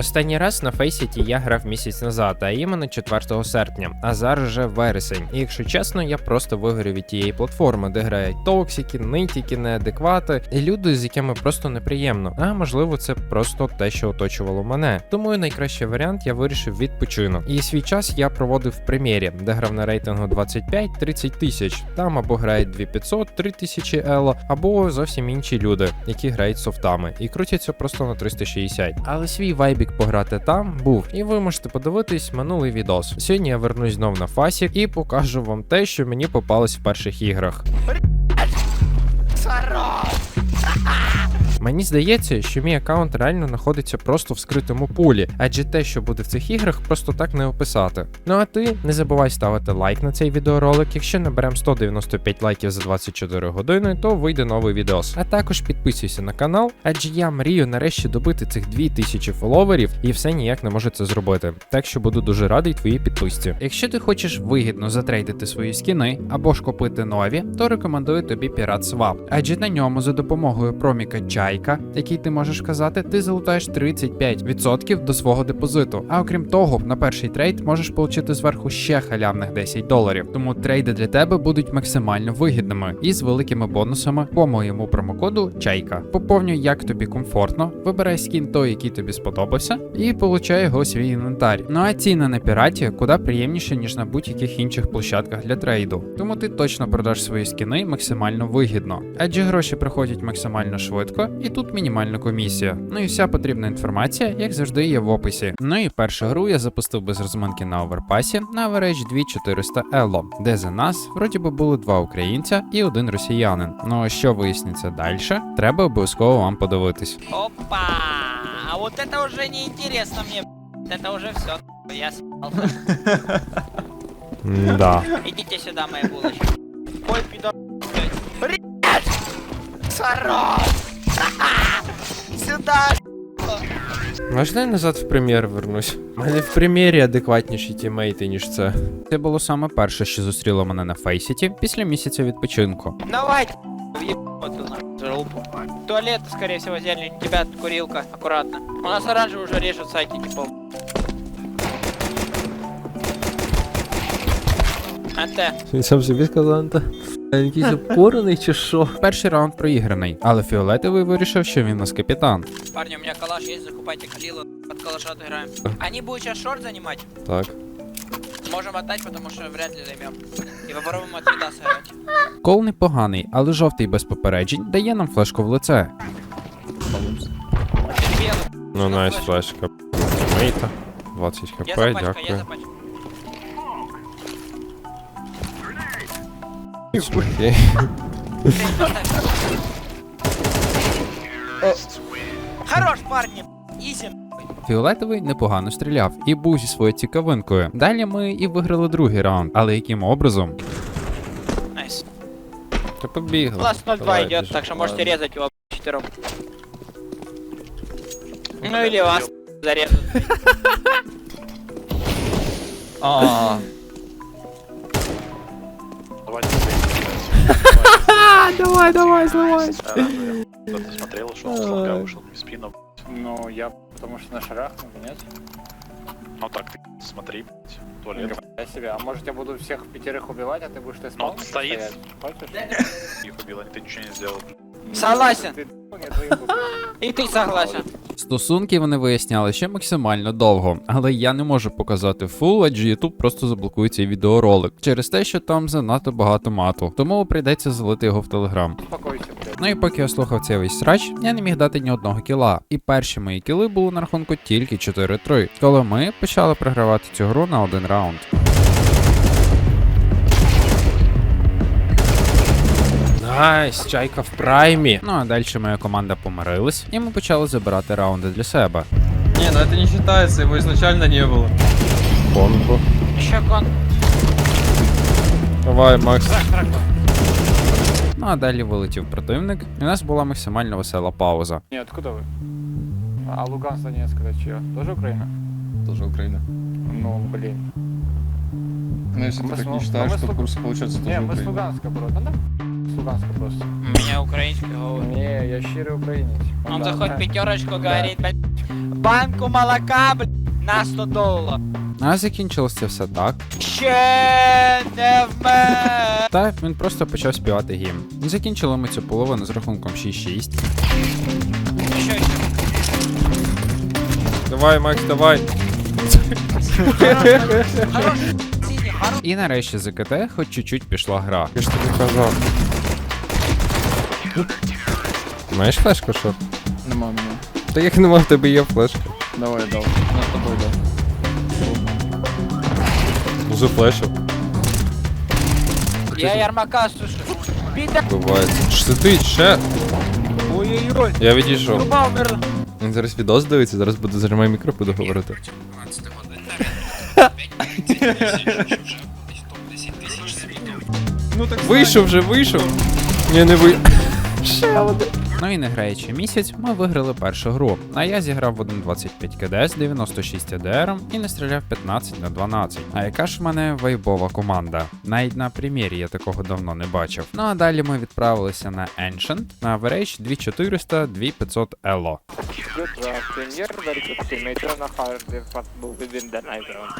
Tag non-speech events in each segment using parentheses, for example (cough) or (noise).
Останній раз на Фейсіті я грав місяць назад, а іменно 4 серпня, а зараз вже вересень. І якщо чесно, я просто вигорів від тієї платформи, де грають токсики, нитіки, неадеквати і люди, з якими просто неприємно. А можливо, це просто те, що оточувало мене. Тому найкращий варіант я вирішив відпочинок. І свій час я проводив в прем'єрі, де грав на рейтингу 25-30 тисяч. Там або грають 2500, 3000 ело, або зовсім інші люди, які грають софтами і крутяться просто на 360. Але свій вайбік пограти там був, і ви можете подивитись минулий відос. Сьогодні я вернусь знов на фасік і покажу вам те, що мені попалось в перших іграх. Мені здається, що мій аккаунт реально знаходиться просто в скритому полі, адже те, що буде в цих іграх, просто так не описати. Ну а ти не забувай ставити лайк на цей відеоролик. Якщо наберемо 195 лайків за 24 години, то вийде новий відос. А також підписуйся на канал, адже я мрію нарешті добити цих 2000 фоловерів і все ніяк не можу це зробити. Так що буду дуже радий твоїй підписці. Якщо ти хочеш вигідно затрейдити свої скіни або ж купити нові, то рекомендую тобі Pirate Swap, адже на ньому за допомогою проміка Чайка, який ти можеш казати, ти залутаєш 35% до свого депозиту. А окрім того, на перший трейд можеш отримати зверху ще халявних 10 доларів. Тому трейди для тебе будуть максимально вигідними і з великими бонусами по моєму промокоду Чайка. Поповнюй, як тобі комфортно, вибирай скін той, який тобі сподобався, і получай його свій інвентар. Ну а ціни на піраті куди приємніше, ніж на будь-яких інших площадках для трейду. Тому ти точно продаш свої скіни максимально вигідно, адже гроші приходять максимально швидко, і тут мінімальна комісія. Ну і вся потрібна інформація, як завжди, є в описі. Ну і першу гру я запустив без розминки на оверпасі на Average 2400 Elo, де за нас вроді би були два українця і один росіянин. Ну а що виясниться далі, треба обов'язково вам подивитись. Опа! А вот это уже не интересно мне. Это уже все. Я съебал. Да. Идите сюда, мои булочки. Ой, пидор, блядь. Блядь! Сюда! Можна я назад в прем'єр вернусь? У мене в прем'єрі адекватніші тімейти, ніж це. Це було саме перше, що зустріло мене на Фейсіті після місяця відпочинку. Давай, въебать. Туалет, скорее всего, зелень. У тебя курилка, аккуратно. У нас оранжевый уже режут сайти, типа. Анте, Він сам собі сказав, Анта. Якийсь (laughs) опорений чи що? Перший раунд проіграний, але фіолетовий вирішив, що він у нас капітан. парни, у меня калаш есть, закупайте калила, под калаша отыграем. Они будут сейчас шорт занимать? Так. Можем отдать, потому что вряд ли займем. И попробуем от вида сыграть. Кол непоганий, але жовтий без попереджень дає нам флешку в лице. Белый. Ну, найс флешка. Мейта. 20 Я хп, запачкаю, я дякую. Окей. Хорош, парни! Изи. Фіолетовий непогано стріляв і був зі своєю цікавинкою. Далі ми і виграли другий раунд, але яким образом? Найс. Та побігли. Класс 0-2 Давай, идет, біжи. так что можете резать его четвером. Ну или вас (laughs) зарезать. (laughs) Давайте (laughs) Давай, давай, зливай. Ты смотрел, что он с вышел без спину. ну я потому что на шарах, ну нет. Ну так ты смотри, блядь, туалет. Я себе. А может я буду всех пятерых убивать, а ты будешь ты Ну, стоит. Хочешь? (laughs) Их убил, а ты ничего не сделал. Согласен. Убил. И ты согласен. Стосунки вони виясняли ще максимально довго, але я не можу показати фул, адже YouTube просто заблокує цей відеоролик через те, що там занадто багато мату, тому прийдеться залити його в телеграм. Ну і поки я слухав цей весь срач, я не міг дати ні одного кіла. І перші мої кіли були на рахунку тільки 4-3, коли ми почали програвати цю гру на один раунд. Найс, чайка в праймі. Ну а далі моя команда помирилась, і ми почали забирати раунди для себе. Не, ну это не считается, его изначально не было. Бомбу. Еще кон. Давай, Макс. Ну а далі вилетів противник, і у нас була максимально весела пауза. Не, откуда вы? А Луганск, Донецк, это чье? Тоже Украина? Тоже Украина. Ну, блин. Ну если Мы ты с так Лу- не считаешь, ну, мы то с Лу- курс получается тоже Не, мы с Украина. Луганска, бро. Да, да? С просто. У меня украинский говорит. Не, я щирый украинец. Он Да, заходит да. пятерочку, говорит, блядь, банку молока, блядь, на 100 долларов. А закінчилось це все так. Ще не вмер. Та він просто почав співати гімн. Закінчили ми цю половину з рахунком 6-6. Еще, еще. Давай, Макс, давай. Хорош, синий, хорош. І нарешті з КТ хоч чуть-чуть пішла гра. Я ж тобі казав. Маєш флешку, що? Нема мене. Та як нема в тебе є флешка? Давай, дав. На тобою дав. За флешу. Я Ярмака слышу. Питер. Бувається. Що ти ще? Ой-ой-ой. Я відійшов. Труба умерла. Він зараз відос дивиться, зараз буде зажимай мікро, буду говорити. Ну (laughs) так Вийшов вже, вийшов. Ні, не ви. Ну і не граючи місяць, ми виграли першу гру. А я зіграв в 1.25 КД з 96 АДР і не стріляв 15 на 12. А яка ж в мене вайбова команда? Навіть на прем'єрі я такого давно не бачив. Ну а далі ми відправилися на Ancient, на average 2400, 2500 elo. Good premier, very good teammate. Run a hard if possible within the night round.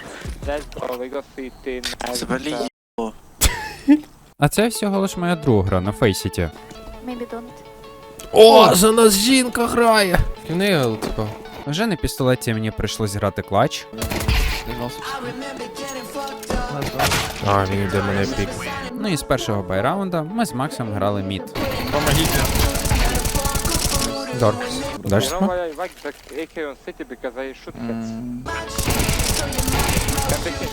Let's go, we got 15. Завали А це всього лиш моя друга гра на Фейсіті. Maybe don't. О, за нас жінка грає! Вже на пістолеті мені прийшлось грати клач. А, він йде мене пік. Ну і з першого байраунда ми з Максом грали мід. Помогите. Дор. You Дальше know why I like the AK on city because I shoot heads. М, Every hit.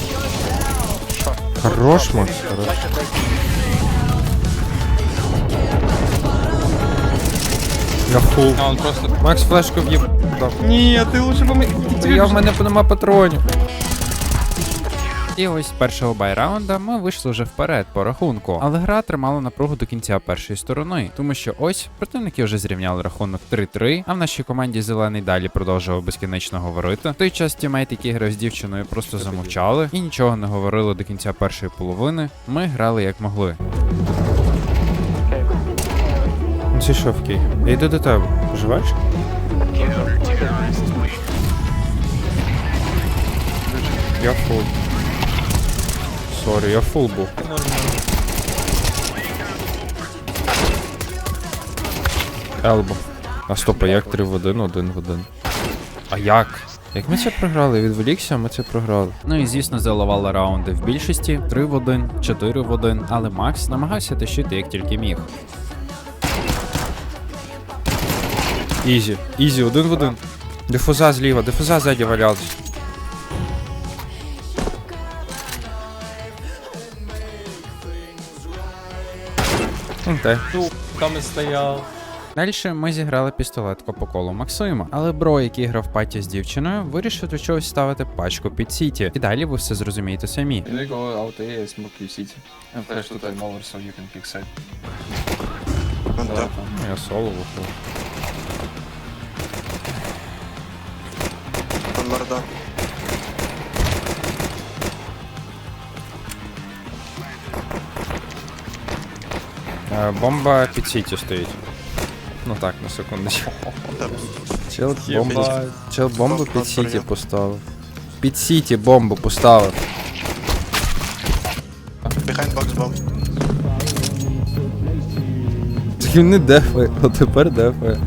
Хорош, Макс, хорош. Like it, like Я фул. А, он просто... Макс флешку в'їб. Ні, ти лучше помоги. Я в мене нема патронів. І ось з першого байраунда ми вийшли вже вперед по рахунку, але гра тримала напругу до кінця першої сторони, тому що ось противники вже зрівняли рахунок 3-3, а в нашій команді зелений далі продовжував безкінечно говорити. В той час тімейт, який грав з дівчиною, просто замовчали і нічого не говорили до кінця першої половини. Ми грали як могли. Це Київ? Я йду до тебе. Живеш? Я фул. Сорі, я фул був. Елбо. А стоп, а як 3 в 1, 1 в 1? А як? Як ми це програли? Відволікся, ми це програли. Ну і звісно, заливали раунди в більшості 3 в 1, 4 в 1, але Макс намагався тащити як тільки міг. Ізі, ізі, один в один. Дифуза зліва, дифуза ззаді валялась. Окей. Там і стояв. Далі ми зіграли пістолетко по колу Максима, але бро, який грав паті з дівчиною, вирішив до чогось ставити пачку під сіті. І далі ви все зрозумієте самі. You go out A, smoke you city. And flash to time over so you can pick side. Вон там. Я соло виходив. Вон морда. Е, бомба під сіті стоїть. Ну так, на секундочку. Чел бомба. Чел бомбу під сіті поставив. Під сіті бомбу поставив. Behind box bomb. Він не дефає, а тепер дефає.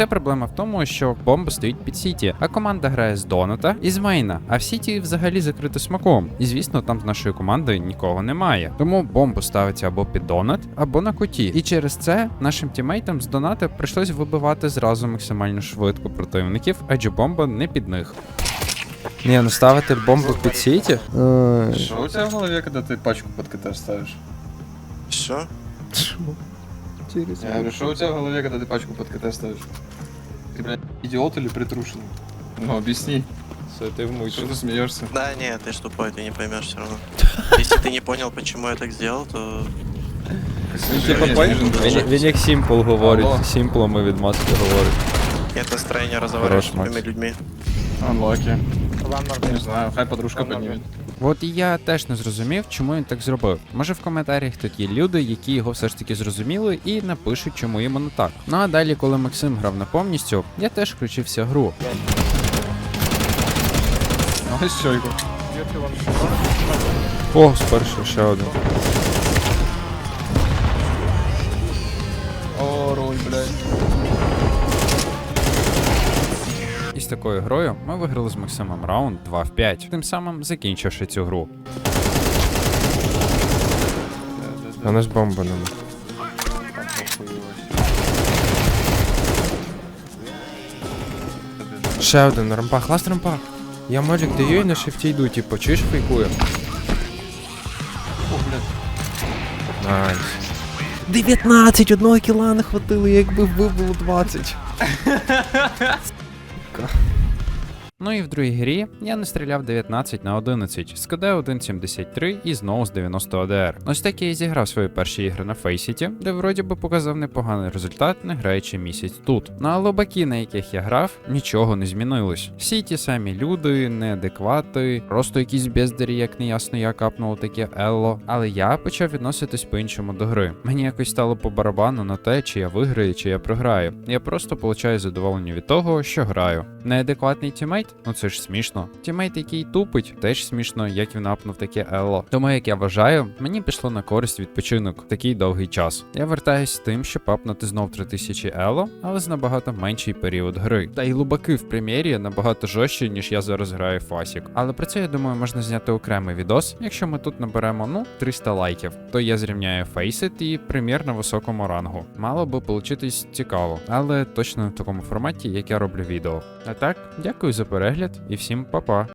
Вся проблема в тому, що бомба стоїть під сіті, а команда грає з Доната і з Мейна, а в сіті взагалі закрито смаком. І звісно, там з нашої команди нікого немає. Тому бомбу ставиться або під Донат, або на куті. І через це нашим тімейтам з Доната прийшлось вибивати зразу максимально швидко противників, адже бомба не під них. Ні, ну ставити бомбу під сіті? Что у тебя в голове, когда ты пачку под КТ ставишь? Все? Я говорю, что у тебя в голове, когда ты пачку под КТ ставишь? Ты, блядь, идиот или притрушенный? Ну, объясни. Что ты смеешься? Да, нет, ты ж тупой, ты не поймешь все равно. (laughs) Если ты не понял, почему я так сделал, то Типа, Він, він як Сімпл говорить, Алло. сімплами від маски говорить. нет настроения разговаривать с Хорош, другими Макс. людьми. Unlucky. One more Не game. знаю, хай подружка Ладно, поднимет. От і я теж не зрозумів, чому він так зробив. Може в коментарях тут є люди, які його все ж таки зрозуміли і напишуть, чому йому не так. Ну а далі, коли Максим грав на повністю, я теж включився гру. Ось щойку. О, спершу ще один. Такою грою ми виграли з Максимом раунд 2 в 5, тим самим закінчивши цю гру. А нас бомба нема. Ще один рампах, ласт рампах. Я маджик даю і на шифті йду, типу, чуєш фейкую? О. Найс. 19, одного кіла не хватило, якби вбив було 20. Пока. Ну і в другій грі я не стріляв 19 на 11 з КД 1.73 і знову з 90 АДР. Ось так я і зіграв свої перші ігри на Фейсіті, де вроді би показав непоганий результат, не граючи місяць тут. На лобаки, на яких я грав, нічого не змінилось. Всі ті самі люди, неадеквати, просто якісь бездарі, як неясно я капнув таке Елло. Але я почав відноситись по-іншому до гри. Мені якось стало по барабану на те, чи я виграю, чи я програю. Я просто получаю задоволення від того, що граю. Неадекватний тімейт? Ну це ж смішно. Тімейт, який тупить, теж смішно, як він апнув таке Елло. Тому як я вважаю, мені пішло на користь відпочинок в такий довгий час. Я вертаюсь з тим, щоб апнути знов 3000 Ело, але з набагато менший період гри. Та й лубаки в прем'єрі набагато жорстчі, ніж я зараз граю Фасік. Але про це я думаю можна зняти окремий відос. Якщо ми тут наберемо ну 300 лайків, то я зрівняю Фейсит і прем'єр на високому рангу. Мало би получитись цікаво, але точно не в такому форматі, як я роблю відео. А так, дякую за перегляд і всім па-па.